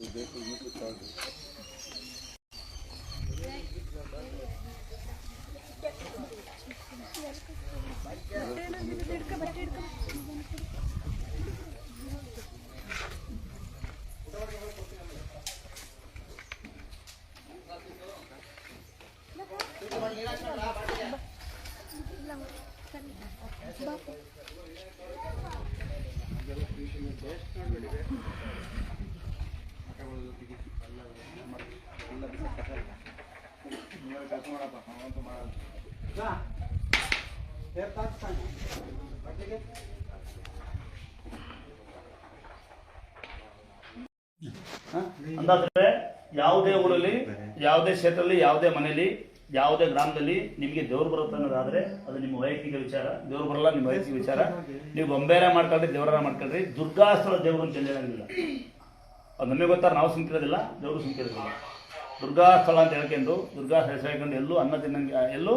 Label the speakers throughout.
Speaker 1: Eu dei muito mim. ಅಂದಾದ್ರೆ ಯಾವುದೇ ಊರಲ್ಲಿ ಯಾವುದೇ ಕ್ಷೇತ್ರದಲ್ಲಿ ಯಾವುದೇ ಮನೆಯಲ್ಲಿ ಯಾವುದೇ ಗ್ರಾಮದಲ್ಲಿ ನಿಮಗೆ ದೇವ್ರು ಬರುತ್ತೆ ಅನ್ನೋದಾದ್ರೆ ಅದು ನಿಮ್ಮ ವೈಯಕ್ತಿಕ ವಿಚಾರ. ದೇವ್ರು ಬರಲ್ಲ ನಿಮ್ಮ ವೈಯಕ್ತಿಕ ವಿಚಾರ. ನೀವು ಗೊಂಬೇರ ಮಾಡ್ಕೊಳ್ರಿ ದೇವರ ಮಾಡ್ಕೊಳ್ರಿ ದುರ್ಗಾಸ್ಥಳ ದೇವರು ಅಂತ ಹೇಳಂಗಿಲ್ಲ ಅದು ನಮಗೆ ಗೊತ್ತಾರೆ ನಾವು ಸುಮ್ಕಿರೋದಿಲ್ಲ ದೇವರು ಸುಮ್ಕಿರೋದಿಲ್ಲ. ದುರ್ಗಾಸ್ಥಳ ಅಂತ ಹೇಳ್ಕೊಂಡು ದುರ್ಗಾ ಹೇಳ್ಕೊಂಡು ಎಲ್ಲೂ ಅನ್ನ ತಿನ್ನಂಗೆ ಎಲ್ಲೂ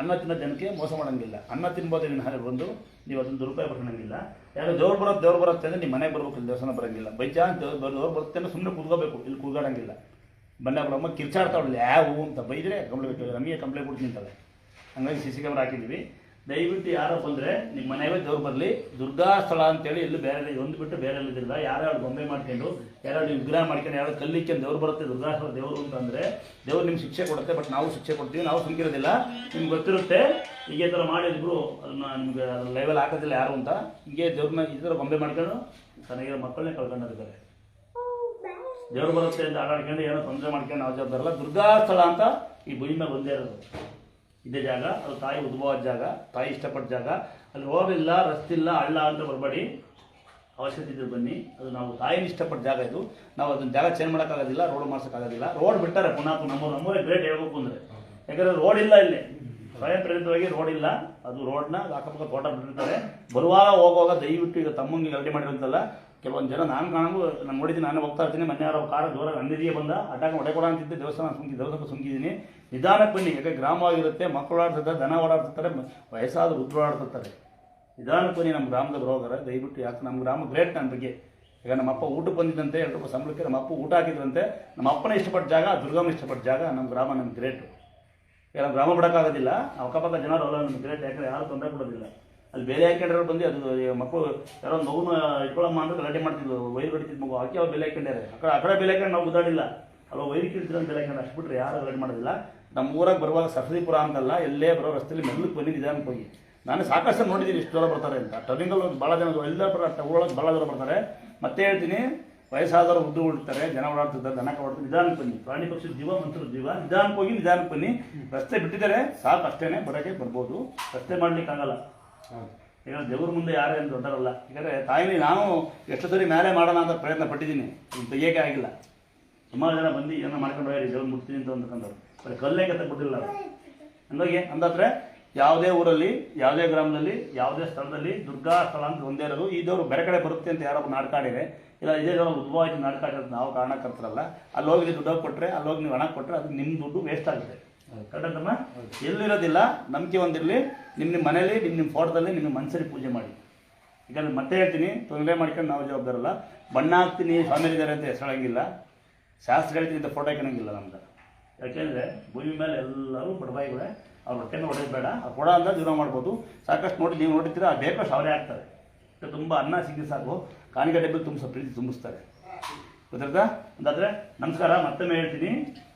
Speaker 1: ಅನ್ನ ತಿನ್ನೋ ಜನಕ್ಕೆ ಮೋಸ ಮಾಡೋಂಗಿಲ್ಲ. ಅನ್ನ ತಿನ್ಬೋದು ಹಾಗೆ ಬಂದು, ನೀವು ಅದನ್ನು ದುರುಪಯೋಗ ಪಡ್ಕೊಂಡಂಗಿಲ್ಲ ಯಾರು ದೇವ್ರು ಬರೋದು ದೇವ್ರು ಬರುತ್ತೆ ಅಂದ್ರೆ ನಿಮ್ಮ ಮನೆಗೆ ಬರಬೇಕು, ಇಲ್ಲಿ ದೇವಸ್ಥಾನ ಬರೋಂಗಿಲ್ಲ. ಬೈ ಚಾನ್ಸ್ ದೇವ್ರು ಬರುತ್ತೆ ಅಂದರೆ ಸುಮ್ಮನೆ ಕೂತ್ಕೋಬೇಕು, ಇಲ್ಲಿ ಕೂಗಾಡಂಗಿಲ್ಲ. ಬನ್ನ ಬ್ರಹ್ಮ ಕಿರ್ಚಾಡ್ತಾವಲ್ಲ ಯಾವ ಹೂ ಅಂತ. ಬೈದ್ರೆ ಕಂಪ್ಲೇಂಟ್ ನಮಗೆ ಕಂಪ್ಲೇಂಟ್ ಕೊಡ್ತೀನಿ ಅಂತಾರೆ ಹಂಗಾಗಿ ಸಿ ಸಿ ಕ್ಯಾಮ್ರಾ ಹಾಕಿದ್ದೀವಿ. ದಯವಿಟ್ಟು ಯಾರೋ ಬಂದರೆ ನಿಮ್ಮ ಮನೆಯವೇ ದೇವ್ರು ಬರಲಿ. ದುರ್ಗಾ ಸ್ಥಳ ಅಂತೇಳಿ ಎಲ್ಲೂ ಬೇರೆ ಒಂದು ಬಿಟ್ಟು ಬೇರೆ ಎಲ್ಲಿದ್ದಿಲ್ಲ ಯಾರ್ಯಾರು ಗೊಂಬೆ ಮಾಡ್ಕೊಂಡು, ಯಾರ್ಯಾರು ವಿಗ್ರಹ ಮಾಡ್ಕೊಂಡು ಯಾರು ಕಲ್ಲಿಕ್ಕೆ ದೇವ್ರು ಬರುತ್ತೆ, ದುರ್ಗಾ ಸ್ಥಳ ದೇವರು ಅಂತಂದರೆ ದೇವ್ರು ನಿಮ್ಗೆ ಶಿಕ್ಷೆ ಕೊಡುತ್ತೆ ಬಟ್ ನಾವು ಶಿಕ್ಷೆ ಕೊಡ್ತೀವಿ, ನಾವು ಸುಮ್ಕಿರೋದಿಲ್ಲ ನಿಮ್ಗೆ ಗೊತ್ತಿರುತ್ತೆ, ಹೀಗೆ ಥರ ಮಾಡಿದ್ರು ಅದನ್ನ ನಿಮ್ಗೆ ಲೈವಲ್ಲಿ ಹಾಕೋದಿಲ್ಲ ಯಾರು ಅಂತ. ಹೀಗೆ ದೇವ್ರನ್ನ ಈ ಥರ ಗೊಂಬೆ ಮಾಡ್ಕೊಂಡು ತನಗಿರೋ ಮಕ್ಕಳನ್ನೇ ಕಳ್ಕೊಂಡಿದ್ದಾರೆ. ದೇವ್ರು ಬರುತ್ತೆ ಅಂತ ಆಟಾಡ್ಕೊಂಡು ಏನೋ ತೊಂದರೆ ಮಾಡ್ಕೊಂಡು ನಾವು ಜವಾಬ್ದಾರಲ್ಲ. ದುರ್ಗಾ ಸ್ಥಳ ಅಂತ ಈ ಭೂಮಿ ಮೇಲೆ ಬಂದೇ ಇರೋದು. ಇದೇ ಜಾಗ, ಅದು ತಾಯಿ ಉದ್ಭವದ ಜಾಗ, ತಾಯಿ ಇಷ್ಟಪಟ್ಟ ಜಾಗ. ಅಲ್ಲಿ ರೋಡ್ ಇಲ್ಲ ರಸ್ತೆ ಇಲ್ಲ ಹಳ್ಳ ಅಂತ ಬರಬೇಡಿ ಅವಶ್ಯಕತೆ ಇದ್ರೆ ಬನ್ನಿ. ಅದು ನಾವು ತಾಯಿನ ಇಷ್ಟಪಟ್ಟ ಜಾಗ ಇದು. ನಾವು ಅದನ್ನ ಜಾಗ ಚೇಂಜ್ ಮಾಡೋಕ್ಕಾಗೋದಿಲ್ಲ ರೋಡ್ ಮಾಡ್ಸೋಕ್ಕಾಗೋದಿಲ್ಲ. ರೋಡ್ ಬಿಟ್ಟಾರೆ ಪುನಃ ನಮ್ಮ ನಮ್ಮೂರೇ ಗ್ರೇಟ್ ಹೇಳ್ಬೇಕು ಅಂದರೆ. ಯಾಕಂದರೆ ರೋಡ್ ಇಲ್ಲ ಇಲ್ಲಿ. ಸ್ವಯಂ ಪ್ರೇರಿತವಾಗಿ ರೋಡ್ ಇಲ್ಲ. ಅದು ರೋಡ್ನ ಅಕ್ಕಪಕ್ಕ ತೋಟ ಬಿಟ್ಟಿರ್ತಾರೆ ಬರುವಾಗ ಹೋಗುವಾಗ ದಯವಿಟ್ಟು ಈಗ ತಮ್ಮಂಗೆ ಗಲಾಟೆ ಮಾಡಿರುತ್ತಲ್ಲ ಕೆಲವೊಂದು ಜನ ನಾನು ಕಾಣಂಗು ನಾನು ನೋಡಿದ್ದೀನಿ, ನಾನು ಹೋಗ್ತಾ ಇರ್ತೀನಿ, ಮೊನ್ನೆ ಯಾರೋ ಕಾರ ಜೋರ ಅಂದಿದೆಯೇ ಬಂದ ಅಟ್ಯಾಕ್ ಹೊಡೆ ಕೊಡ ಅಂತಿದ್ದೆ, ದೇವಸ್ಥಾನ ಸುಂಕಿ ದೇವಸ್ಥಾನ ಸುಂಕಿದ್ದೀನಿ ನಿಧಾನಕ್ಕೆ ಬನ್ನಿ ಯಾಕೆ ಗ್ರಾಮವಾಗಿರುತ್ತೆ ಮಕ್ಕಳು ಆಡ್ತಿರ್ತಾರೆ ದನ ಓಡಾಡ್ತಿರ್ತಾರೆ ವಯಸ್ಸಾದ ವೃದ್ಧರು ಆಡ್ತಿರ್ತಾರೆ ನಿಧಾನಕ್ಕೆ ಬನ್ನಿ ನಮ್ಮ ಗ್ರಾಮದ ಬರೋಗಾರ, ದಯವಿಟ್ಟು ಯಾಕೆ ನಮ್ಮ ಗ್ರಾಮ ಗ್ರೇಟ್ ನನ್ನ ಬಗ್ಗೆ. ಈಗ ನಮ್ಮ ಅಪ್ಪ ಊಟಕ್ಕೆ ಬಂದಿದ್ದಂತೆ ಎರಡು ರೂಪಾಯಿ ಸಂಬಳಕ್ಕೆ ನಮ್ಮ ಅಪ್ಪ ಊಟ ಹಾಕಿದ್ರಂತೆ ನಮ್ಮ ಅಪ್ಪನ ಇಷ್ಟಪಟ್ಟ ಜಾಗ, ದುರ್ಗಮ್ಮ ಇಷ್ಟಪಟ್ಟ ಜಾಗ ನಮ್ಮ ಗ್ರಾಮ ನಮ್ಮ ಗ್ರೇಟು. ಈಗ ನಮ್ಮ ಗ್ರಾಮ ಬಿಡೋಕ್ಕಾಗೋದಿಲ್ಲ ಅಕ್ಕಪಕ್ಕ ಜನರು ಅಲ್ಲ ನಮ್ಮ ಗ್ರೇಟ್, ಯಾಕಂದ್ರೆ ಯಾರು ತೊಂದರೆ ಕೊಡೋದಿಲ್ಲ. ಅಲ್ಲಿ ಬೇಲೆ ಹಾಕೊಂಡ್ರೆ ಬಂದು ಅದು ಮಕ್ಕಳು ಯಾರೋ ನೋವು ಇಟ್ಕೊಳ್ಳೋ ಅಂದ್ರೆ ಗಲಾಟೆ ಮಾಡ್ತಿದ್ವು ವೈರ್ ಹೊಡಿತಿದ್ ಮಗು. ಹಾಕಿ ಅವ್ರು ಬೆಲೆ ಹಾಕೊಂಡ್ಯಾರೆ ಆ ಕಡೆ ಆ ಕಡೆ ಬೆಲೆ ಹಾಕೊಂಡು ನಾವು ಉದಾಡಿಲ್ಲ ಅಲ್ಲ ವೈರ್ ಕಿಡ್ತಿರೋ ಬೆಲೆ ಹಾಕೊಂಡು ಅಷ್ಟು ಬಿಟ್ರೆ ಯಾರು ಗಲಾಟೆ ಮಾಡೋದಿಲ್ಲ. ನಮ್ಮ ಊರಾಗ ಬರುವಾಗ ಸರಸ್ವತಿಪುರ ಅಂತಲ್ಲ, ಎಲ್ಲೇ ಬರೋ ರಸ್ತೆಯಲ್ಲಿ ಮೆಲ್ಲಕ್ಕೆ ಬನ್ನಿ ನಿಧಾನಕ್ಕೆ ಹೋಗಿ. ನಾನು ಸಾಕಷ್ಟು ನೋಡಿದ್ದೀನಿ ಇಷ್ಟು ದೂರ ಬರ್ತಾರೆ ಅಂತ. ಟರ್ನಿಂಗಲ್ಲಿ ಒಂದು ಭಾಳ ಜನ ಎಲ್ಲ ಊರೊಳಗೆ ಭಾಳ ದೂರ ಬರ್ತಾರೆ. ಮತ್ತೆ ಹೇಳ್ತೀನಿ, ವಯಸ್ಸಾದವರು ಉದ್ದು ಉಳ್ತಾರೆ, ಜನ ಓಡಾಡ್ತಿದ್ದಾರೆ, ದನ ಓಡ್ತಾರೆ ನಿಧಾನಕ್ಕೆ ಬನ್ನಿ. ಪ್ರಾಣಿ ಪಕ್ಷಿ ಜೀವ, ಮಂತ್ರ ಜೀವ, ನಿಧಾನಕ್ಕೆ ಹೋಗಿ ನಿಧಾನಕ್ಕೆ ಬನ್ನಿ. ರಸ್ತೆ ಬಿಟ್ಟಿದ್ದಾರೆ, ಸಾಕು ಅಷ್ಟೇನೆ, ಬರೋಕೆ ಬರ್ಬೋದು. ರಸ್ತೆ ಮಾಡ್ಲಿಕ್ಕೆ ಈಗ ದೇವ್ರ ಮುಂದೆ ಯಾರೇ ಅಂತ ದೊಡ್ಡರಲ್ಲ ಯಾಕಂದರೆ ತಾಯಿ ನಾನು ಎಷ್ಟು ಸರಿ ಮೇಲೆ ಮಾಡೋಣ ಅಂತ ಪ್ರಯತ್ನ ಪಟ್ಟಿದ್ದೀನಿ. ತೆಗಿಯೋಕೆ ಆಗಿಲ್ಲ. ಸುಮಾರು ಜನ ಬಂದು ಏನೋ ಮಾಡ್ಕೊಂಡು ಹೋಗಿ ದೇವ್ರು ಮುಟ್ತೀನಿ ಅಂತ ಅಂದ್ಕೊಂಡವ್ರು. ಬರೀ ಕಲ್ಲೇ ಕತ್ತ ಬಿಟ್ಟಿಲ್ಲ. ಹಂಗಾಗಿ ಅಂದಾದ್ರೆ ಯಾವುದೇ ಊರಲ್ಲಿ ಯಾವುದೇ ಗ್ರಾಮದಲ್ಲಿ ಯಾವುದೇ ಸ್ಥಳದಲ್ಲಿ ದುರ್ಗಾ ಸ್ಥಳ ಅಂತ ಒಂದೇ ಇರೋದು ಈ ದೇವರು ಬೇರೆ ಕಡೆ ಬರುತ್ತೆ ಅಂತ ಯಾರೋ ನಾಡ್ಕಾಡಿದೆ ಇಲ್ಲ ಇದೇ ದೇವರು ಉದ್ಭವ ಆಯ್ತು ನಾಡ್ಕಾಡಿರೋದು ನಾವು ಕಾರಣಕರ್ತರಲ್ಲ ಅಲ್ಲಿ ಹೋಗಿ ನೀವು ದುಡ್ಡು ಕೊಟ್ಟರೆ ಅಲ್ಲಿ ಹೋಗಿ ನೀವು ಹಣ ಕೊಟ್ಟರೆ ಅದು ನಿಮ್ಮ ದುಡ್ಡು ವೇಸ್ಟ್ ಆಗುತ್ತೆ. ಕರೆಕ್ಟಮ್ಮ ಎಲ್ಲಿರೋದಿಲ್ಲ ನಂಬಿಕೆ ಒಂದಿರಲಿ ನಿಮ್ಮ ನಿಮ್ಮ ಮನೇಲಿ ನಿಮ್ಮ ನಿಮ್ಮ ಫೋಟೋದಲ್ಲಿ ನಿಮ್ಮ ಮನಸ್ಸಲ್ಲಿ ಪೂಜೆ ಮಾಡಿ. ಈಗ ಮತ್ತೆ ಹೇಳ್ತೀನಿ ತೊಂದರೆ ಮಾಡ್ಕೊಂಡು ನಾವು ಜವಾಬ್ದಾರಲ್ಲ. ಬಣ್ಣ ಹಾಕ್ತೀನಿ ಸ್ವಾಮಿಗಳಿದ್ದಾರೆ ಅಂತ ಹೆಸರಾಗಿಲ್ಲ. ಶಾಸ್ತ್ರ ಹೇಳ್ತೀನಿ ಅಂತ ಫೋಟೋ ಹಾಕೋಂಗಿಲ್ಲ ನಮ್ದು ಯಾಕೆಂದರೆ ಭೂಮಿ ಮೇಲೆ ಎಲ್ಲರೂ ಬಡಬಾಯಿಗಳೇ ಅವ್ರ ಹೊಟ್ಟೆನ ಹೊಡೆಯೋದು ಬೇಡ. ಆ ಕೊಡ ಅಂತ ಜೀವನ ಮಾಡ್ಬೋದು. ಸಾಕಷ್ಟು ನೋಡಿ ನೀವು ನೋಡಿರ್ತೀರ ಆ ಬೇಕಷ್ಟು ಅವರೇ ಆಗ್ತಾರೆ ತುಂಬ ಅನ್ನ ಸಿಕ್ಕಿ ಸಾಕು. ಕಾಣಿಕೆ ಡಬ್ಬಿ ತುಂಬಿಸೋ ಪ್ರೀತಿ ತುಂಬಿಸ್ತಾರೆ. ಗೊತ್ತಾಯ್ತಾ ಒಂದಾದ್ರೆ ನಮಸ್ಕಾರ, ಮತ್ತೊಮ್ಮೆ ಹೇಳ್ತೀನಿ.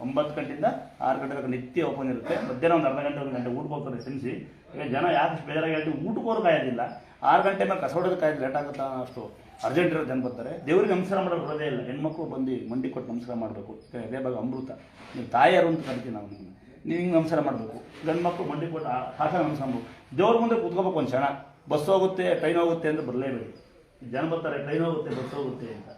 Speaker 1: ಒಂಬತ್ತು ಗಂಟೆಯಿಂದ ಆರು ಗಂಟೆ ತನಕ ನಿತ್ಯ ಓಪನ್ ಇರುತ್ತೆ. ಮಧ್ಯಾಹ್ನ ಒಂದು ಅರ್ಧ ಗಂಟೆ, ಒಂದು ಗಂಟೆ ಊಟಕ್ಕೆ ಹೋಗ್ತಾರೆ ತಿನ್ನಿಸಿ ಈಗ ಜನ ಯಾಕೆ ಬೇಜಾರಾಗಿ ಹೇಳ್ತೀವಿ, ಊಟಕ್ಕೋರು ಕಾಯೋದಿಲ್ಲ. ಆರು ಗಂಟೆ ಮೇಲೆ ಕಸ ಹೊಡೋದು ಕಾಯೋದು ಲೇಟ್ ಆಗುತ್ತಾ ಅಷ್ಟು ಅರ್ಜೆಂಟ್ ಇರೋ ಜನ ಬರ್ತಾರೆ. ದೇವ್ರಿಗೆ ನಮಸ್ಕಾರ ಮಾಡೋದು ಬರೋದೇ ಇಲ್ಲ. ಹೆಣ್ಮಕ್ಳು ಬಂದು ಮಂಡಿ ಕೊಟ್ಟು ನಮಸ್ಕಾರ ಮಾಡಬೇಕು. ಏ ಭಾಗ ಅಮೃತ. ನೀವು ತಾಯಿಯಾರು ಅಂತ ಕರಿತೀವಿ ನಾವು ನಿಮ್ಮನ್ನು ನೀವು ಹಿಂಗೆ ನಮಸ್ಕಾರ ಮಾಡಬೇಕು. ಗಂಡು ಮಕ್ಕಳು ಮಂಡಿ ಕೊಟ್ಟು ಸಾಕ ನಮಸ್ಕಾರ ಮಾಡ್ಬೇಕು. ದೇವ್ರ ಮುಂದೆ ಕೂತ್ಕೋಬೇಕು ಒಂದು ಕ್ಷಣ. ಬಸ್ ಹೋಗುತ್ತೆ ಟ್ರೈನ್ ಹೋಗುತ್ತೆ ಅಂತ ಬರಲೇಬೇಡಿ ಜನ ಬರ್ತಾರೆ ಟ್ರೈನ್ ಹೋಗುತ್ತೆ ಬಸ್ ಹೋಗುತ್ತೆ ಅಂತ.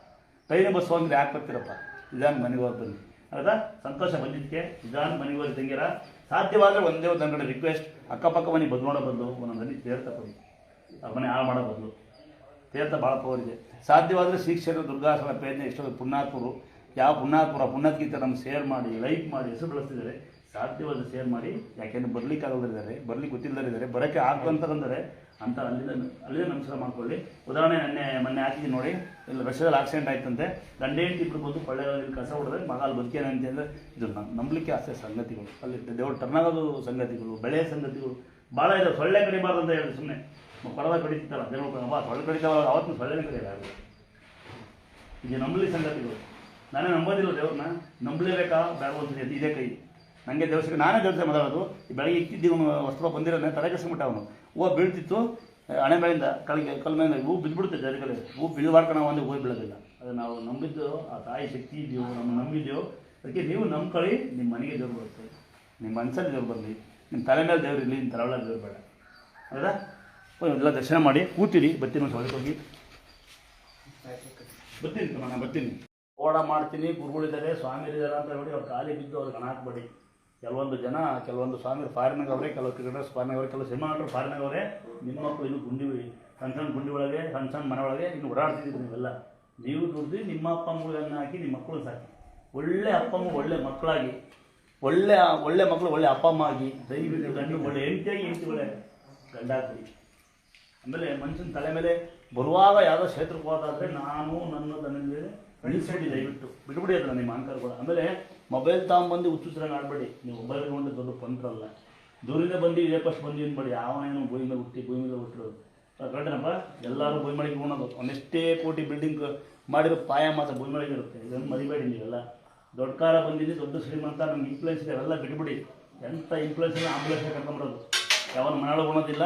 Speaker 1: ಟ್ರೈನ್ ಬಸ್ ಹೋಗಿದ್ರೆ ಯಾಕೆ ಬರ್ತೀರಪ್ಪ ನಿಧಾನ ಮನೆಗೆ ಹೋಗಿ ಬನ್ನಿ. ಹೌದಾ ಸಂತೋಷ ಬಂದಿದ್ದಕ್ಕೆ ನಿಧಾನ ಮನೆಗೆ ಹೋಗಿ ತಂಗಿರ ಸಾಧ್ಯವಾದರೆ ಒಂದೇ ಒಂದು ಕಡೆ ರಿಕ್ವೆಸ್ಟ್ ಅಕ್ಕಪಕ್ಕ ಮನೆ ಬದ್ ಮಾಡೋ ಬದಲು ಒಂದೊಂದು ಮನೆ ತೀರ್ಥ ಕೊಡಿ. ಆ ಮನೆ ಹಾಳು ಮಾಡೋ ಬದಲು. ತೀರ್ಥ ಭಾಳ ಪವರ್ ಇದೆ. ಸಾಧ್ಯವಾದರೆ ಶ್ರೀಕ್ಷೇತ್ರ ದುರ್ಗಾಸನ ಪೇಜ್ನ ಎಷ್ಟೋ ಪುಣ್ಯಾತ್ಮರು ಯಾವ ಪುಣ್ಯಾತ್ಮರ ಪುಣ್ಯಕ್ಕಿಂತ ನಮ್ಗೆ ಶೇರ್ ಮಾಡಿ ಲೈಕ್ ಮಾಡಿ, ಹೆಸರು ಬಳಸ್ತಿದ್ದಾರೆ. ಸಾಧ್ಯವಾದರೆ ಶೇರ್ ಮಾಡಿ. ಯಾಕೆಂದ್ರೆ ಬರ್ಲಿಕ್ಕೆ ಆಗಲ್ದಿದ್ದಾರೆ ಬರ್ಲಿಕ್ಕೆ ಗೊತ್ತಿಲ್ಲದಿದ್ದಾರೆ ಬರೋಕ್ಕೆ ಆಗ್ತಂತಂದರೆ ಅಂತ ಅಲ್ಲಿಂದ ಅಲ್ಲಿಂದ ನಮಸ್ಕಾರ ಮಾಡ್ಕೊಳ್ಳಿ. ಉದಾಹರಣೆ ನೆನ್ನೆ, ಮೊನ್ನೆ ಹಾಕಿದ್ದೀನಿ ನೋಡಿ. ಇಲ್ಲಿ ರಷ್ಯಾದಲ್ಲಿ ಆಕ್ಸಿಡೆಂಟ್ ಆಯ್ತಂತೆ. ಗಂಡ ಹೆಂಡತಿ ಇಬ್ಬರು ಬಂದು ಕೊಳ್ಳೆಗಳಲ್ಲಿ ಕಸ ಹೊಡೆದ್ರೆ ಮಗ ಅಲ್ಲಿ ಬದುಕೇನೆ ಅಂತ ಅಂದ್ರೆ ಇದು ನಂಬಲಿಕ್ಕೆ ಆಸೆ ಸಂಗತಿಗಳು. ಅಲ್ಲಿ ದೇವ್ರ ಟರ್ನಾಗೋದು ಸಂಗತಿಗಳು, ಬೆಳೆ ಸಂಗತಿಗಳು. ಭಾಳ ಇದೆ, ಸೊಳ್ಳೆ ಕಡಿಬಾರ್ದು ಅಂತ ಹೇಳಿ ಸುಮ್ಮನೆ ಪರದ ದೇವ್ರ ಬಾ ಸೊಳ್ಳೆ ಕಡಿತಾವ ಅವತ್ತು ಸೊಳ್ಳೆನೇ ಕಡಿಯಲ್ಲ ಇದು ನಂಬಲಿ ಸಂಗತಿಗಳು. ನಾನೇ ನಂಬೋದಿಲ್ಲ ದೇವ್ರನ್ನ. ನಂಬಲೇಬೇಕಾ? ಬೇಡ ಅಂತ ಇದೇ ಕೈ. ನನಗೆ ದೇವಸ್ಥಾನ ನಾನೇ ದೇವಸ್ಥಾನ ಮಾತಾಡೋದು ಬೆಳಗ್ಗೆ ಇಟ್ಟಿದ್ದು ಇವನು ವಸ್ತ್ರ ಬಂದಿರೋನೆ ತಲೆ ಕೆಸ್ಕೊಂಬಿಟ್ಟ ಅವನು. ಹೂವು ಬೀಳ್ತಿತ್ತು ಹಣೆ ಮೇಲಿಂದ ಕಳಿಗೆ ಕಲ್ ಮೇಲಿಂದ ಹೂ ಬಿದ್ದುಬಿಡುತ್ತೆ ಜರಿಗಲೆ ಹೂ ಬೀಳ್ಬಾರ್ಕ ನಾವು ಒಂದು ಹೂ ಬೀಳೋದಿಲ್ಲ. ಅದು ನಾವು ನಂಬಿದ್ದು ಆ ತಾಯಿ ಶಕ್ತಿ ಇದೆಯೋ, ನಮ್ಮ ನಂಬಿದೆಯೋ, ಅದಕ್ಕೆ ನೀವು ನಂಬ್ಕೊಳ್ಳಿ, ನಿಮ್ಮ ಮನೆಗೆ ದೇವ್ರು ಬರುತ್ತೆ. ನಿಮ್ಮ ಮನಸ್ಸಲ್ಲಿ ದೇವ್ರು ಬರಲಿ, ನಿಮ್ಮ ತಲೆ ಮೇಲೆ ದೇವ್ರು ಇರಲಿ, ನಿಮ್ಮ ತಲೆ ದೇವ್ರು ಬೇಡ. ಹೌದಾ ಎಲ್ಲ ದರ್ಶನ ಮಾಡಿ, ಕೂತಿರಿ, ಬರ್ತೀನಿ ಒಂದು ಹೊರಗೆ ಹೋಗಿ. ಬರ್ತೀನಿ ನಾನು ಬರ್ತೀನಿ. ಓಡ ಮಾಡ್ತೀನಿ ಗುರುಗಳಿದ್ದಾರೆ ಸ್ವಾಮಿಗಳಿದ್ದಾರೆ ಅಂತ ಹೇಳಿ ಅವ್ರು ಖಾಲಿ ಬಿದ್ದು ಅವ್ರಿಗೆ ಹಣ ಹಾಕ್ಬೇಡಿ. ಕೆಲವೊಂದು ಜನ, ಕೆಲವೊಂದು ಸ್ವಾಮಿ ಫಾರಿನಾಗವ್ರೆ ಕೆಲವು ಕ್ರಿಕೆಟರ್ಸ್ ಫಾರಿನಾಗವ್ರೆ ಕೆಲವು ಸಿನಿಮಾ ನಟರು ಫಾರಿನಾಗವ್ರೆ ನಿಮ್ಮ ಮಕ್ಕಳು ಇನ್ನು ಗುಂಡಿ, ಸಣ್ಣ ಸಣ್ಣ ಗುಂಡಿ ಒಳಗೆ, ಸಣ್ಣ ಸಣ್ಣ ಮನೆ ಒಳಗೆ ಇನ್ನು ಓಡಾಡ್ತಿದ್ದೀರಿ ನೀವೆಲ್ಲ. ನೀವು ದುಡ್ದು ನಿಮ್ಮ ಅಪ್ಪ ಅಮ್ಮಗಳನ್ನ ಹಾಕಿ ನಿಮ್ಮ ಮಕ್ಕಳು ಸಾಕಿ. ಒಳ್ಳೆ ಅಪ್ಪ ಅಮ್ಮ, ಒಳ್ಳೆ ಮಕ್ಕಳಾಗಿ, ಒಳ್ಳೆ ಒಳ್ಳೆ ಮಕ್ಕಳು, ಒಳ್ಳೆ ಅಪ್ಪ ಅಮ್ಮ ಆಗಿ, ದಯವಿಟ್ಟು ಗಂಡು, ಒಳ್ಳೆ ಹೆಂಡತಿಯಾಗಿ, ಹೆಂಡತಿ, ಒಳ್ಳೆ ಗಂಡ ಹಾಕ್ಬಿಡಿ ಆಮೇಲೆ ಮನುಷ್ಯನ ತಲೆ ಮೇಲೆ ಬರುವಾಗ ಯಾವುದೋ ಕ್ಷೇತ್ರಕ್ಕೆ ಹೋದಾದರೆ ನಾನು, ನನ್ನ ತನ್ನಲ್ಲಿ ನಿಲ್ಲಿಸ್ಬಿಡಿ ದಯವಿಟ್ಟು. ಬಿಟ್ಬಿಡಿ ಅದನ್ನ ನಿಮ್ಮ ಅಹಂಕಾರಗಳು ಆಮೇಲೆ ಮೊಬೈಲ್ ತಗೊಂಬಂದು ಹುಚ್ಚುಚ್ಚಾಗಿ ಆಡಬೇಡಿ. ನೀವು ಮೊಬೈಲ್ ಇಟ್ಕೊಂಡು ದೊಡ್ಡ ಪಂತ್ರಲ್ಲ ದೂರಿಂದ ಬಂದು ಇದೇ ಫಸ್ಟ್ ಬಂದು ಏನು ಮಾಡಿ? ಏನು ಭೂಮಿ ಮೇಲೆ ಹುಟ್ಟಿ ಭೂಮಿ ಮೇಲೆ ಹುಟ್ಟಿರೋದು ಕರೆಕ್ಟ್ನಪ್ಪ? ಎಲ್ಲರೂ ಭೂಮಿ ಮಳೆಗೆ ಹೋಗೋದು ಒಂದೆಷ್ಟೇ ಕೋಟಿ ಬಿಲ್ಡಿಂಗ್ ಮಾಡಿರೋ ಪಾಯ ಮಾತ್ರ ಭೂಮಿ ಮಳಿಗೆ ಇರುತ್ತೆ. ಇದನ್ನು ಮರಿಬೇಡಿ ನೀವೆಲ್ಲ. ದೊಡ್ಡ ಕಾರ ಬಂದಿದ್ದು ದೊಡ್ಡ ಶ್ರೀಮಂತ ನಮ್ಗೆ ಇನ್ಫ್ಲೂಯೆನ್ಸ್ ಇದೆ ಅವೆಲ್ಲ ಬಿಟ್ಬಿಡಿ ಎಂಥ ಇನ್ಫ್ಲೂಯೆನ್ಸ್ ಆಂಬುಲೆನ್ಸ್ ಕರ್ಕೊಂಬರೋದು ಯಾವ ಮನೆಯೊಳಗೆ ಉಣೋದಿಲ್ಲ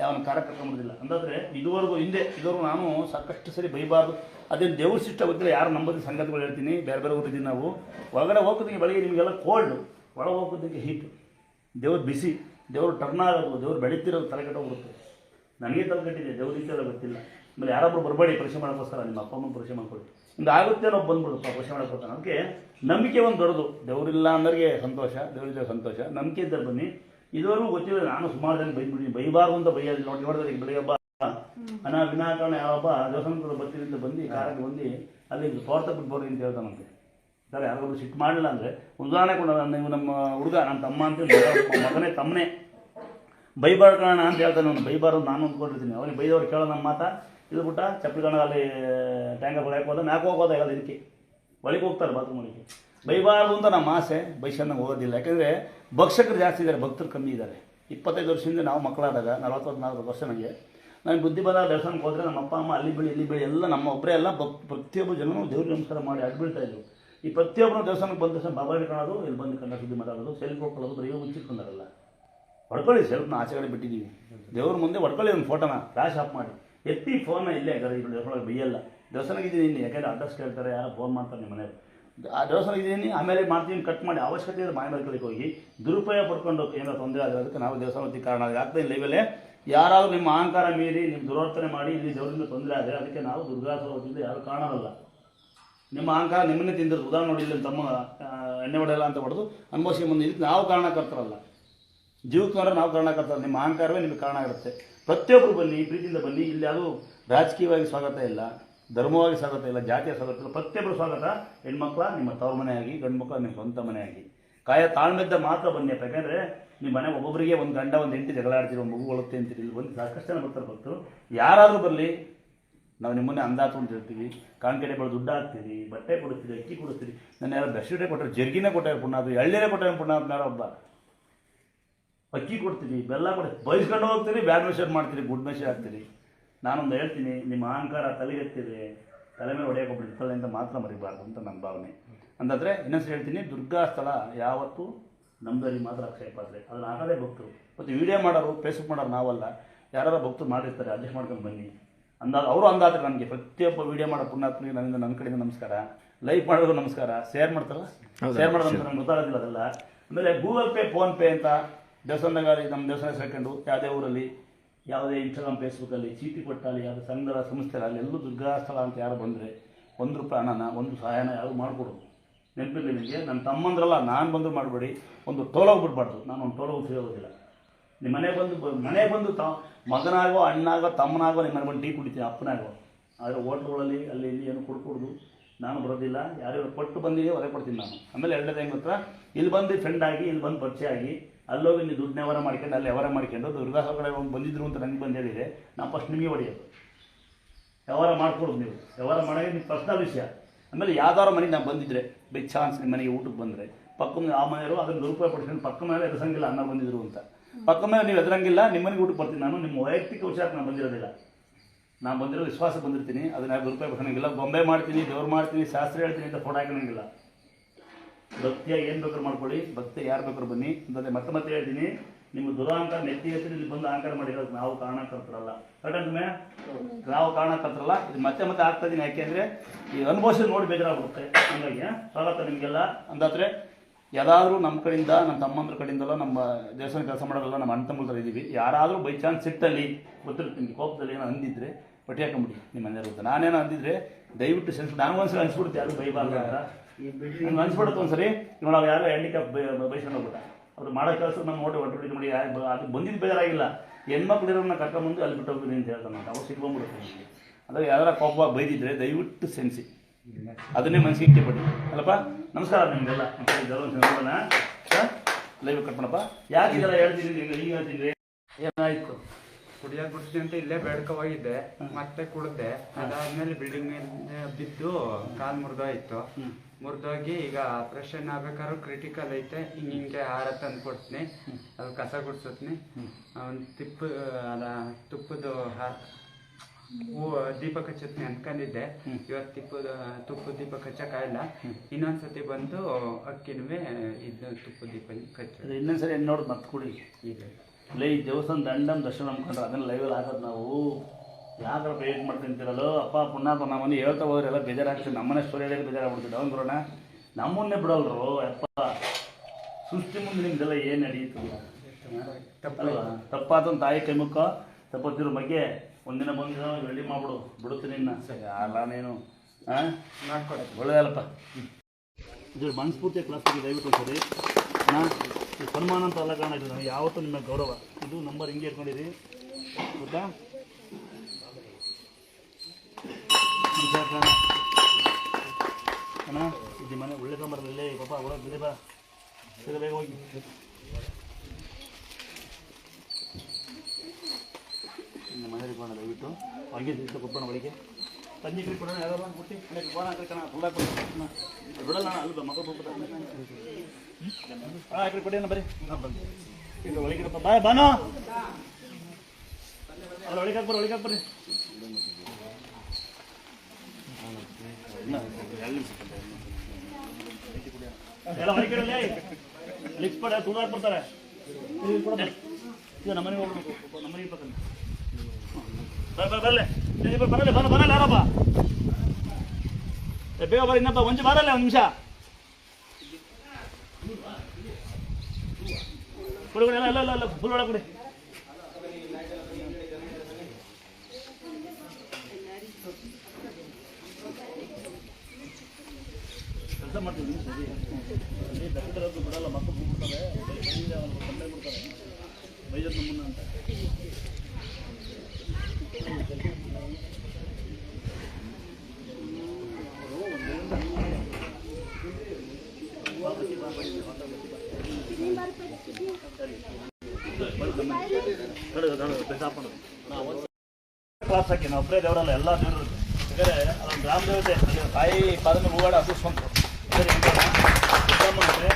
Speaker 1: ಯಾವನ ಕಾರ್ಯ ಕರ್ಕೊಂಬರೋದಿಲ್ಲ ಅಂದಾದರೆ ಇದುವರೆಗೂ ಹಿಂದೆ, ಇದುವರೆಗೂ ನಾನು ಸಾಕಷ್ಟು ಸರಿ ಬೈಬಾರ್ದು. ಅದೇನು ದೇವ್ರ ಸಿಷ್ಟ ಗೊತ್ತಿಲ್ಲ ಯಾರು ನಂಬೋದು ಸಂಗತಿಗಳು ಹೇಳ್ತೀನಿ, ಬೇರೆ ಬೇರೆ ಊರಿದ್ದೀವಿ ನಾವು. ಒಳಗಡೆ ಹೋಗೋದಕ್ಕೆ ಬೆಳಗ್ಗೆ ನಿಮಗೆಲ್ಲ ಕೋಲ್ಡು ಒಳಗೆ ಹೋಗೋದಕ್ಕೆ ಹೀಟು ದೇವ್ರು ಬಿಸಿ, ದೇವ್ರು ಟರ್ನ್ ಆಗೋದು, ದೇವ್ರು ಬೆಳೀತಿರೋದು ತಲೆ ಹೋಗುತ್ತೆ ನನಗೆ ತಲೆ ಕಟ್ಟಿದೆ, ದೇವ್ರಿಗೆ ಗೊತ್ತಿಲ್ಲ. ಆಮೇಲೆ ಯಾರೊಬ್ಬರು ಬರಬೇಡಿ, ಪರೀಕ್ಷೆ ಮಾಡೋಕ್ಕೋಸ್ಕರ ನಿಮ್ಮ ಅಪ್ಪ ಅಮ್ಮ ಪರೀಕ್ಷೆ ಮಾಡ್ಕೊಳ್ಳಿ. ಹಿಂಗೆ ಆಗುತ್ತೆ ನಾವು ಬಂದ್ಬಿಡುತ್ತೆ ಪರೀಕ್ಷೆ ಮಾಡ್ಕೊತಾನೆ ಅದಕ್ಕೆ ನಂಬಿಕೆ ಒಂದು ದೊಡ್ಡದು. ದೇವರಿಲ್ಲ ಅನ್ನೋರಿಗೆ ಸಂತೋಷ ದೇವರಿದ್ದರೆ ಸಂತೋಷ. ನಂಬಿಕೆ ಇದ್ದರೆ ಬನ್ನಿ. ಇದುವರೆಗೂ ಗೊತ್ತಿಲ್ಲ ನಾನು ಸುಮಾರು ಜನ ಬೈದ್ಬಿಡಿ ಬೈಬಾರ್ದು ಅಂತ ಬೈಯೋದು ನೋಡಿ, ನೋಡಿದ್ರೆ ಈಗ ಬೆಳಿಗ್ಗೆ ಹಬ್ಬ ಅನ್ನ ವಿನಾಕಾರಣ ಯಾವಬ್ಬ ದೇವಸ್ಥಾನದ ಬರ್ತೀವಿ ಅಂತ ಬಂದು ಕಾರಕ್ಕೆ ಬಂದು ಅಲ್ಲಿ ಸ್ವಾರ್ಥ ಬಿಟ್ಟು ಬರ್ರಿ ಅಂತ ಹೇಳ್ತಾನಂತೆ. ಸರ್ ಯಾರಿಗೊಬ್ರು ಸಿಟ್ಟು ಮಾಡಲಿಲ್ಲ ಅಂದರೆ ಉದಾಹರಣೆ ಕೊಡ ನೀವು ನಮ್ಮ ಹುಡುಗ, ನನ್ನ ತಮ್ಮ ಅಂತ ಮಗ- ಮಗನೇ ತಮ್ಮನೇ. ಬೈಬಾರ್ಕೋಣ ಅಂತ ಹೇಳ್ತಾನೆ ಅವನು. ಬೈಬಾರು ನಾನು ಅಂದ್ಕೊಂಡಿರ್ತೀನಿ. ಅವನಿಗೆ ಬೈದವ್ರು ಕೇಳೋ ನಮ್ಮ ಮಾತಾ. ಇದು ಬಿಟ್ಟ ಚಪ್ಪಲಿ ಕಣ ಅಲ್ಲಿ ಟ್ಯಾಂಕರ್ ಹೊಳಕ್ಕೆ ಹೋದ ನಾಲ್ಕು ಹೋಗೋದ ಹೇಳೋದು ಇದಕ್ಕೆ. ಒಳಗೆ ಹೋಗ್ತಾರೆ ಬಾತ್ರೂಮ್ ಒಳಗೆ ಬೈಬಾರ್ದು ಅಂತ ನಮ್ಮ ಆಸೆ ಬೈಸನ್ನ ಹೋಗೋದಿಲ್ಲ ಯಾಕೆಂದರೆ ಭಕ್ಷಕರು ಜಾಸ್ತಿ ಇದ್ದಾರೆ, ಭಕ್ತರು ಕಮ್ಮಿ ಇದ್ದಾರೆ. ಇಪ್ಪತ್ತೈದು ವರ್ಷದಿಂದ ನಾವು ಮಕ್ಕಳಾದಾಗ ನಲವತ್ತೊಂದು ನಾಲ್ಕು ವರ್ಷ ನನಗೆ, ನಾನು ಬುದ್ಧಿ ಬಂದಾಗ ದೇವಸ್ಥಾನಕ್ಕೆ ಹೋದರೆ ನಮ್ಮ ಅಪ್ಪ, ಅಮ್ಮ ಅಲ್ಲಿ ಬೀಳಿ, ಇಲ್ಲಿ ಬೆಳಿ ಎಲ್ಲ ನಮ್ಮ ಒಬ್ಬರೇ ಎಲ್ಲ ಭಕ್ ಪ್ರತಿಯೊಬ್ಬ ಜನನು ದೇವ್ರಿಗೆ ನಮಸ್ಕಾರ ಮಾಡಿ ಅಡ್ಬಿಡ್ತಾ ಇದ್ರು. ಈ ಪ್ರತಿಯೊಬ್ಬರು ದೇವಸ್ಥಾನಕ್ಕೆ ಬಂದ ತಕ್ಷಣ ಬಾಬಾ ಕಾಣೋದು ಇಲ್ಲಿ ಬಂದು ಕನ್ನಡ ಸುದ್ದಿ ಮಾತಾಡೋದು, ಸೆಲ್ಫ್ ಹೊಡ್ಕೊಳ್ಳೋದು ಬರೀ ಮುಚ್ಚಿಟ್ಕೊಂಡಾರಲ್ಲ ಹೊಡ್ಕೊಳ್ಳಿ, ಸೆಲ್ಫ್ನ ಆಚೆ ಕಡೆ ಬಿಟ್ಟಿದ್ದೀವಿ ದೇವ್ರ ಮುಂದೆ ಹೊಡ್ಕೊಳ್ಳಿ ಒಂದು ಫೋಟೋನ ಫ್ಲಾಶ್ ಆಫ್ ಮಾಡಿ. ಎತ್ತಿ ಫೋನ್ನ ಇಲ್ಲೇ, ಯಾಕಂದ್ರೆ ಇಲ್ಲಿ ದೇವಸ್ಥಾನ ಬೈಯಲ್ಲ. ದೇವಸ್ಥಾನಕ್ಕೆ ಇದ್ದೀನಿ, ಯಾಕಂದ್ರೆ ಅಡ್ರೆಸ್ ಕೇಳ್ತಾರೆ, ಯಾರೋ ಫೋನ್ ಮಾಡ್ತಾರೆ ನಿಮ್ಮ ಮನೆಯವ್ರು. ಆ ದೇವಸ್ಥಾನಕ್ಕೆ ಇದ್ದೀನಿ ಆಮೇಲೆ ಮಾಡ್ತೀನಿ ಕಟ್ ಮಾಡಿ ಅವಶ್ಯಕತೆ ಇದ್ರೆ ಮಾಯ ಬರ್ಕೊಳ್ಳಿಕ್ಕೆ ಹೋಗಿ. ದುರುಪಯೋಗ ಪಡ್ಕೊಂಡು ಏನೋ ತೊಂದರೆ ಆದರೆ ಅದಕ್ಕೆ ನಾವು ದೇವಸ್ಥಾನಕ್ಕೆ ಕಾರಣ ಆಗ್ತಾ ಇಲ್ಲ ಇವೆಲ್ಲೇ ಯಾರಾದರೂ ನಿಮ್ಮ ಅಹಂಕಾರ ಮೀರಿ, ನಿಮ್ಮ ದುರ್ವರ್ತನೆ ಮಾಡಿ, ಇಲ್ಲಿ ದೇವರಿಂದ ತೊಂದರೆ ಆದರೆ ಅದಕ್ಕೆ ನಾವು ದುರ್ಗಾ ಸರೋದಿಂದ ಯಾರು ಕಾಣಲ್ಲ ನಿಮ್ಮ ಅಹಂಕಾರ ನಿಮ್ಮನ್ನೇ ತಿಂದಿರೋದು. ಉದಾಹರಣೆ ನೋಡಿ, ಇಲ್ಲಿ ತಮ್ಮ ಎಣ್ಣೆ ಹೊಡೆಯಲ್ಲ ಅಂತ ಹೊಡೆದು ಅನುಭವಿಸಿ ಮುಂದೆ ಇದಕ್ಕೆ ನಾವು ಕಾರಣಕರ್ತರಲ್ಲ. ಜೀವಕ್ಕೆ ನೋಡ್ರೆ ನಾವು ಕಾರಣಕರ್ತಾರೆ ನಿಮ್ಮ ಅಹಂಕಾರವೇ ನಿಮಗೆ ಕಾರಣ ಆಗುತ್ತೆ ಪ್ರತಿಯೊಬ್ಬರು ಬನ್ನಿ, ಪ್ರೀತಿಯಿಂದ ಬನ್ನಿ. ಇಲ್ಲಿ ಯಾವುದು ರಾಜಕೀಯವಾಗಿ ಸ್ವಾಗತ ಇಲ್ಲ. ಧರ್ಮವಾಗಿ ಸ್ವಾಗತ ಇಲ್ಲ, ಜಾತಿಯ ಇಲ್ಲ. ಪ್ರತಿಯೊಬ್ಬರು ಸ್ವಾಗತ ಹೆಣ್ಮಕ್ಳ, ನಿಮ್ಮ ತವ್ರ ಮನೆಯಾಗಿ ಗಂಡು ಮಕ್ಕಳ ನಿಮ್ಮ ಸ್ವಂತ ಮನೆಯಾಗಿ. ಕಾಯ ತಾಳ್ಮೆದ್ದ ಮಾತ್ರ ಬನ್ನಿ ಯಾಕಂದರೆ ನಿಮ್ಮ ಮನೆ ಒಬ್ಬೊಬ್ಬರಿಗೆ ಒಂದು ಗಂಡ, ಒಂದು ಹೆಂಡತಿ ಜಗಳ ಒಂದು ಮಗು ಒಳುತ್ತೆ ಅಂತೀರಿ ಇಲ್ಲಿ ಬಂದು ಸಾಕಷ್ಟು ಜನ ಬರ್ತಾರೆ ಭಕ್ತರು ಯಾರಾದರೂ ಬರಲಿ, ನಾವು ನಿಮ್ಮನ್ನೇ ಅಂದಾಜು ಹೇಳ್ತೀವಿ. ಕಾಂಕೆಡೆ ಬಳ ದುಡ್ಡು ಹಾಕ್ತೀರಿ, ಬಟ್ಟೆ ಕೊಡ್ತೀರಿ ಅಕ್ಕಿ ಕೊಡ್ತೀರಿ ನನ್ನ ಯಾರು ಬೆಡ್ಶೀಟೇ ಕೊಟ್ಟರೆ ಜರ್ಗಿನೇ ಕೊಟ್ಟಾರೆ ಪುಣ್ಣ, ಅದು ಕೊಟ್ಟರೆ ಕೊಟ್ಟಾರೆ ಪುಣ್ಯ ಯಾರೋ ಒಬ್ಬ. ಅಕ್ಕಿ ಕೊಡ್ತೀವಿ ಬೆಲ್ಲ ಕೊಡ್ತೀವಿ ಬಯಸ್ಕೊಂಡು ಹೋಗ್ತೀರಿ, ಬ್ಯಾಡ್ ಮೆಷರ್ ಮಾಡ್ತೀರಿ, ಗುಡ್ ಮೆಷರ್ ಹಾಕ್ತೀರಿ. ನಾನೊಂದು ಹೇಳ್ತೀನಿ ನಿಮ್ಮ ಅಹಂಕಾರ ತಲೆಗೆತ್ತಿದೆ ತಲೆ ಮೇಲೆ ಇರ್ತಾಳೆ ಅಂತ ಮಾತ್ರ ಮರಿಬಾರ್ದು ಅಂತ ನನ್ನ ಭಾವನೆ. ಅಂತಂದರೆ ಇನ್ನೊಂದು ಹೇಳ್ತೀನಿ ದುರ್ಗಾ ಸ್ಥಳ ಯಾವತ್ತೂ ನಮ್ದಲ್ಲಿ ಮಾತ್ರ ಅಕ್ಷಯ ಪಾತ್ರೆ. ಅದನ್ನ ಆಗದೇ ಭಕ್ತರು. ಮತ್ತು ವಿಡಿಯೋ ಮಾಡೋರು ಫೇಸ್ಬುಕ್ ಮಾಡೋರು ನಾವಲ್ಲ ಯಾರು ಭಕ್ತರು ಮಾಡಿರ್ತಾರೆ ಅಡ್ಜಸ್ಟ್ ಮಾಡ್ಕೊಂಡು ಬನ್ನಿ. ಅಂದಾಗ ಅವರು ಅಂದಾದ್ರೆ ನನಗೆ ಪ್ರತಿಯೊಬ್ಬ ವಿಡಿಯೋ ಮಾಡೋ ಪುಣ್ಯಾತ್ಮನಿಗೆ ನನ್ನಿಂದ ನನ್ನ ಕಡೆಯಿಂದ ನಮಸ್ಕಾರ. ಲೈಕ್ ಮಾಡೋದು ನಮಸ್ಕಾರ. ಶೇರ್ ಮಾಡ್ತಾರಲ್ಲ? ಶೇರ್ ಮಾಡೋದು ಅಂತ ನಂಗೆ ಗೊತ್ತಾಗೋದಿಲ್ಲ ಅದೆಲ್ಲ. ಆಮೇಲೆ ಗೂಗಲ್ ಪೇ ಫೋನ್ ಪೇ ಅಂತ ದೇವಸ್ಥಾನದಾಗ ನಮ್ಮ ದೇವಸ್ಥಾನ ಸೇರ್ಕೊಂಡು ಯಾವುದೇ ಊರಲ್ಲಿ ಯಾವುದೇ ಇನ್ಸ್ಟಾಗ್ರಾಮ್ ಫೇಸ್ಬುಕ್ಕಲ್ಲಿ ಚೀಟಿ ಕೊಟ್ಟಾಗಲಿ ಯಾವುದೇ ಸಂಘದ ಸಂಸ್ಥೆಗಳಲ್ಲಿ ಎಲ್ಲೂ ದುರ್ಗಾ ಸ್ಥಳ ಅಂತ ಯಾರು ಬಂದರೆ ಒಂದು ರೂಪಾಯಿ ಹಣನ, ಒಂದು ಸಹಾಯನ ಯಾರು ಮಾಡಿಕೊಡೋದು. ನೆನಪಿರಲಿ ನಿಮಗೆ, ನನ್ನ ತಮ್ಮಂದ್ರಲ್ಲ, ನಾನು ಬಂದು ಮಾಡಬೇಡಿ, ಒಂದು ಟೋಲೋಗಿ ಬಿಡಬಾರ್ದು ನಾನು ಒಂದು ಟೋಲೋಗಿ ಸಿಗೋದಿಲ್ಲ ನಿಮ್ಮ ಮನೆ ಬಂದು ಮನೆ ಬಂದು ತ, ಮಗನಾಗೋ, ಅಣ್ಣಾಗೋ, ತಮ್ಮನಾಗೋ, ನಿಮ್ಮ ಮನೆ ಬಂದು ಟೀ ಕುಡಿತೀನಿ ಅಪ್ಪನಾಗೋ. ಆದರೆ ಹೋಟ್ಲುಗಳಲ್ಲಿ, ಅಲ್ಲಿ ಇಲ್ಲಿ ಏನು ಕೊಡ್ಕೊಡ್ದು? ನಾನು ಬರೋದಿಲ್ಲ. ಯಾರ್ಯಾರು ಪಟ್ಟು ಬಂದಿದೆ ಹೊರಗೆ ಕೊಡ್ತೀನಿ ನಾನು. ಆಮೇಲೆ ಎರಡನೇ ಹತ್ರ ಇಲ್ಲಿ ಬಂದು ಫ್ರೆಂಡ್ ಆಗಿ, ಇಲ್ಲಿ ಬಂದು ಪರಿಚಯ ಆಗಿ ಅಲ್ಲೋಗಿ ನೀವು ದುಡ್ಡು ವ್ಯವಹಾರ ಮಾಡ್ಕೊಂಡು, ಅಲ್ಲಿ ವ್ಯವಹಾರ ಮಾಡ್ಕೊಂಡು ದುರ್ಗಾಸ ಕಡೆ ಒಂದು ಬಂದಿದ್ರು ಅಂತ ನನಗೆ ಬಂದು ಹೇಳಿದೆ ನಾನು ಫಸ್ಟ್ ನಿಮಗೆ ಹೊಡೆಯೋದು. ವ್ಯವಹಾರ ಮಾಡ್ಕೊಡೋದು ನೀವು. ವ್ಯವಹಾರ ಮಾಡೋದು ನಿಮ್ಮ ಪರ್ಸ್ನಲ್ ವಿಷಯ. ಆಮೇಲೆ ಯಾವ್ದಾರು ಮನೆಗೆ ನಾನು ಬಂದಿದ್ರೆ, ಬೈ ಚಾನ್ಸ್ ನಿಮ್ಮ ಮನೆಗೆ ಊಟಕ್ಕೆ ಬಂದರೆ ಪಕ್ಕ ಮನೆ- ಆ ಮನೆಯವರು ಅದನ್ನು ದುರುಪಯೋಗ ಪಡಿಸ್ಕೊಂಡು ಪಕ್ಕ ಮೇಲೆ ಎದುರಂಗಿಲ್ಲ ಅನ್ನ ಬಂದಿದ್ರು ಅಂತ. ಪಕ್ಕ ಮೇಲೆ ನೀವು ಎದುರಂಗಿಲ್ಲ ನಿಮ್ಮ ಮನೆಗೆ ಊಟಕ್ಕೆ ಬರ್ತೀನಿ ನಾನು, ನಿಮ್ಮ ವೈಯಕ್ತಿಕ ವಿಚಾರಕ್ಕೆ ನಾನು ಬಂದಿರೋದಿಲ್ಲ. ನಾನು ಬಂದಿರೋ ವಿಶ್ವಾಸ ಬಂದಿರ್ತೀನಿ, ಅದನ್ನ ದುರುಪಯೋಗ ಪಡಿಸೋಂಗಿಲ್ಲ. ಗೊಂಬೆ ಮಾಡ್ತೀನಿ, ದೇವ್ರು ಮಾಡ್ತೀನಿ, ಶಾಸ್ತ್ರ ಹೇಳ್ತೀನಿ ಅಂತ ಫೋಟೋ ಹಾಕೋಂಗಿಲ್ಲ. ಭಕ್ತಿಯಾಗಿ ಏನು ಬೇಕಾದ್ರೂ ಮಾಡ್ಕೊಳ್ಳಿ. ಭಕ್ತಿ ಯಾರು ಬೇಕಾದ್ರೂ ಬನ್ನಿ. ಅಂತಂದ್ರೆ ಮತ್ತೆ ಮತ್ತೆ ಹೇಳ್ತೀನಿ. ನಿಮ್ಮ ದುರಾಂಕಾರ ನೆತ್ತಿ ಇಲ್ಲಿ ಬಂದು ಅಹಂಕಾರ ಮಾಡಿರೋದು ನಾವು ಕಾರಣಕರ್ತರಲ್ಲ. ಕಟ್ಟಮೆ ನಾವು ಕಾರಣಕರ್ತರಲ್ಲ. ಇದು ಮತ್ತೆ ಮತ್ತೆ ಆಗ್ತಾ ಇದೀನಿ. ಯಾಕೆಂದ್ರೆ ಈ ಅನುಭವಿಸಿ ನೋಡಿ ಬೇಜಾರಾಗ್ಬಿಡುತ್ತೆ. ಹಂಗಾಗಿ ಸ್ವಾಗತ ನಿಮಗೆಲ್ಲ. ಅಂದಾದ್ರೆ ಯಾರಾದರೂ ನಮ್ಮ ಕಡೆಯಿಂದ, ನಮ್ಮ ತಮ್ಮಂದ್ರ ಕಡೆಯಿಂದಲ್ಲ ನಮ್ಮ ದೇವಸ್ಥಾನ ಕೆಲಸ ಮಾಡೋಲ್ಲ ನಮ್ಮ ಅಣ್ಣ ಥರ ಇದ್ದೀವಿ ಯಾರಾದರೂ ಬೈ ಚಾನ್ಸ್ ಸಿಟ್ಟಲ್ಲಿ ಗೊತ್ತಿರುತ್ತೆ ಕೋಪದಲ್ಲಿ ಏನೋ ಅಂದಿದ್ರೆ ಹೊಟ್ಟೆ ಹಾಕೊಂಬಿಡಿ, ನಿಮ್ಮ ಮನೆಯವ್ರ ನಾನೇನೋ ಅಂದಿದ್ರೆ ದಯವಿಟ್ಟು ಸೆನ್ಸ್ ನಾನು ಒಂದ್ಸಲ ಅನಿಸ್ಬಿಡುತ್ತೆ, ಯಾರು ಬೈಬಾರ್ದು ಅಂತ. ನಂಗೆ ಅನ್ಸ್ಬಿಡುತ್ತೆ ಒಂದ್ಸರಿ ಇವಾಗ ನಾವು ಯಾರೋ ಹ್ಯಾಂಡಿಕ್ಯಾಪ್ ಬೈಸ್ಕೊಂಡು ಹೋಗ್ಬಿಟ್ಟ. ಅವ್ರು ಮಾಡೋ ಕೆಲಸ ನಮ್ಮ ಓಟೆ ಒಟ್ಟು ನೋಡಿ ಅದು ಬಂದಿದ್ದು ಬೇಜಾರಾಗಿಲ್ಲ ಹೆಣ್ಮಕ್ಳು ಇರೋನ್ನ ಕರ್ಕೊಂಬಂದು ಅಲ್ಲಿ ಬಿಟ್ಟು ಹೋಗ್ತೀನಿ ಅಂತ ಹೇಳ್ತಾನೆ ಅವ್ರು. ಸಿಟ್ಕೊಂಡ್ಬಿಡುತ್ತೆ ನಮಗೆ. ಅದಾಗ ಯಾರ ಕೋಪ ಬೈದಿದ್ರೆ ದಯವಿಟ್ಟು ಸೆನ್ಸಿ. ಅದನ್ನೇ ಮನಸ್ಸಿಗೆ ಇಟ್ಟುಪಡಿ ಅಲ್ಲಪ್ಪ ನಮಸ್ಕಾರ ನಿಮಗೆಲ್ಲ. ಲೈವ್ ಕಟ್ ಮಾಡಪ್ಪ. ಯಾಕೆ ಇದೆಲ್ಲ ಹೇಳ್ತೀನಿ ಈಗ ಈಗ ಹೇಳ್ತೀನಿ ಏನಾಯ್ತು?
Speaker 2: ಕುಡಿಯೋದ್ ಬಿಡ್ತೀನಿ ಅಂತ ಇಲ್ಲೇ ಬೇಡ್ಕೊ ಹೋಗಿದ್ದೆ ಮತ್ತೆ ಕುಡ್ದೆ. ಅದಾದ್ಮೇಲೆ ಬಿಲ್ಡಿಂಗ್ ಬಿದ್ದು ಕಾಲ್ ಮುರಿದೋಯ್ತು. ಮುರಿದೋಗಿ ಈಗ ಆಪರೇಷನ್ ಆಗ್ಬೇಕಾದ್ರು ಕ್ರಿಟಿಕಲ್ ಐತೆ ಹಿಂಗೆ ಹಿಂಗೆ ಹಾರ ತಂದು ಕೊಡ್ತೀನಿ. ಅದು ಕಸ ಗುಡ್ಸತ್ನಿ ಒಂದು ತಿಪ್ಪ ಅದ ತುಪ್ಪದ ಹಾರ ಹೂ ದೀಪ ಕಚ್ಚತ್ನಿ ಅನ್ಕೊಂಡಿದ್ದೆ ಇವತ್ತು ತಿಪ್ಪದ ತುಪ್ಪದ ದೀಪ ಹಚ್ಚಕ್ಕಾಗಿಲ್ಲ. ಇನ್ನೊಂದ್ಸತಿ ಬಂದು ಅಕ್ಕಿನವೇ ಇದು ತುಪ್ಪದ ದೀಪ
Speaker 1: ಕಚ್ಚ. ಇನ್ನೊಂದ್ಸರಿ ನೋಡಿ ಮತ್ತೆ ಕುಡಿ.
Speaker 2: ಈಗ
Speaker 1: ಲೈ ದೇವಸ್ಥಾನ ದಂಡಮ್ ದರ್ಶನ ನಂಬ್ಕೊಂಡ್ರೆ ಅದನ್ನ ಲೈವಲ್ಲಿ ಹಾಕೋದು ನಾವು. ಯಾಕೆ ಪ್ರಯತ್ನ ಮಾಡ್ತಿರ್ತೀರಲ್ಲೋ? ಅಪ್ಪ ಪುಣ್ಯ ನಮ್ಮನೆ ಹೇಳ್ತಾ ಹೋದ್ರೆ ಎಲ್ಲ ಬೇಜಾರಾಗ್ತದೆ ನಮ್ಮನೆ ಸ್ಟೋರಿ ಹೇಳಿದ್ರೆ ಬೇಜಾರಾಗ್ಬಿಡ್ತೀವಿ ಅವ್ನು ಬರೋಣ ನಮ್ಮನ್ನೇ ಬಿಡಲ್ರು. ಅಪ್ಪ ಸೃಷ್ಟಿ ಮುಂದೆ ನಿಮ್ದೆಲ್ಲ ಏನು ನಡೀತು? ತಪ್ಪಾದ ತಪ್ಪಾತಂದು ತಾಯಿ ಕೈ ಮುಕ್ಕ ತಪ್ಪತ್ತಿರೋ ಬಗ್ಗೆ ಒಂದಿನ ಬಂದು ರೆಡಿ ಮಾಡ್ಬಿಡು. ಬಿಡುತ್ತೆ ನಿನ್ನ. ಅಲ್ಲ ನೀನು. ಹಾಂ ಒಳ್ಳೆಯಲ್ಲಪ್ಪ ಇದು ಮನಸ್ಫೂರ್ತಿ ಕ್ಲಾಸ್ ದಯವಿಟ್ಟು ಸರಿ ನಾ ಈ ಸನ್ಮಾನ ಅಂತ ಅಲ್ಲ ಕಾರಣ ಇದು ನನಗೆ ಯಾವತ್ತೂ ನಿಮ್ಮ ಗೌರವ. ಇದು ನಂಬರ್ ಹಿಂಗೆ ಇಟ್ಕೊಂಡಿರಿ. ಗೊತ್ತಾ. ಅಣ್ಣ ಇದು ಮನೆ ಒಳ್ಳೆ ಕಂಬರಲ್ಲೇ ಪಾಪ ಒಳಗೆ ಬಿಡಿ ಬಾ. ಬೇಗ ಹೋಗಿ. ನಿಮ್ಮ ಮನೆಯಲ್ಲಿ ಕೊಡೋಣ ದಯವಿಟ್ಟು. ಹಾಗೆ ದಿವಸ ಕೊಟ್ಟೋಣ ಒಳಗೆ. ತಂಜಿ ಕಡೆ ಕೊಡೋಣ ಯಾರೋ ಬಿಟ್ಟು ಮನೆಗೆ ಬೋಣ ಹಾಕಿ ಬಿಡಲ್ಲ ಅಲ್ಲ ಮಕ್ಕಳು ಹೋಗ್ಬಿಟ್ಟು ಹಾಂ ಆ ಕಡೆ ಬರ್ರಿ. ಈಗ ಒಳಗಿರಪ್ಪ ಬಾಯ್, ಬಾನೋ. ಅಲ್ಲ, ಒಳಗೆ ಹಾಕ್ಬರ್ರಿ ಒಳಗೆ ಹಾಕ್ಬರ್ರಿ. ಎಲ್ಲ ಹೊರಗೆ ಇಡಲಿ ಲಿಕ್ಸ್ ಪಡ ತುಳಾಕ್ ಬರ್ತಾರೆ ಇದು ನಮ್ಮನೆಗೆ ಹೋಗ್ಬೇಕು ನಮ್ಮನೆಗೆ ಪಕ್ಕ ಬಾಯ್ ಬರ ಬರಲೆ ಬರಲ್ಲ ಬರ ಬರಲ್ಲ ಯಾರಪ್ಪ ಏ, ಬೇಗ ಬರ ಇನ್ನಪ್ಪ ಒಂಚು ಬರಲ್ಲ ಒಂದು ನಿಮಿಷ ಕೊಡಿ ಕೊಡಿ ಎಲ್ಲ ಎಲ್ಲ ಎಲ್ಲ, ಎಲ್ಲ ಫುಲ್ ಒಳಗೆ ಕೊಡಿ ಕೆಲಸ ಮಾಡ್ತೀವಿ ಸರಿ ಅಲ್ಲಿ ಬೆಕ್ಕದರದ್ದು ಬಿಡಲ್ಲ ಮಕ್ಕಳು ಬಿಡ್ತಾರೆ ಬೈದ್ರೆ ಅವ್ರು ಕಂಪ್ಲೇಂಟ್ ಬಿಡ್ತಾರೆ ಬೈಜತ್ ನಮ್ಮನ್ನ ಅಂತ ಹಾಕಿ ನಾವು ಒಬ್ಬರೇ ದೇವರಲ್ಲ, ಎಲ್ಲ ದೇವರು ಯಾಕಂದರೆ ಅದೊಂದು ಗ್ರಾಮ ದೇವತೆ ತಾಯಿ ಪಾದನ ಹೂವಾಡ ಸರಿ ಅಂದ್ರೆ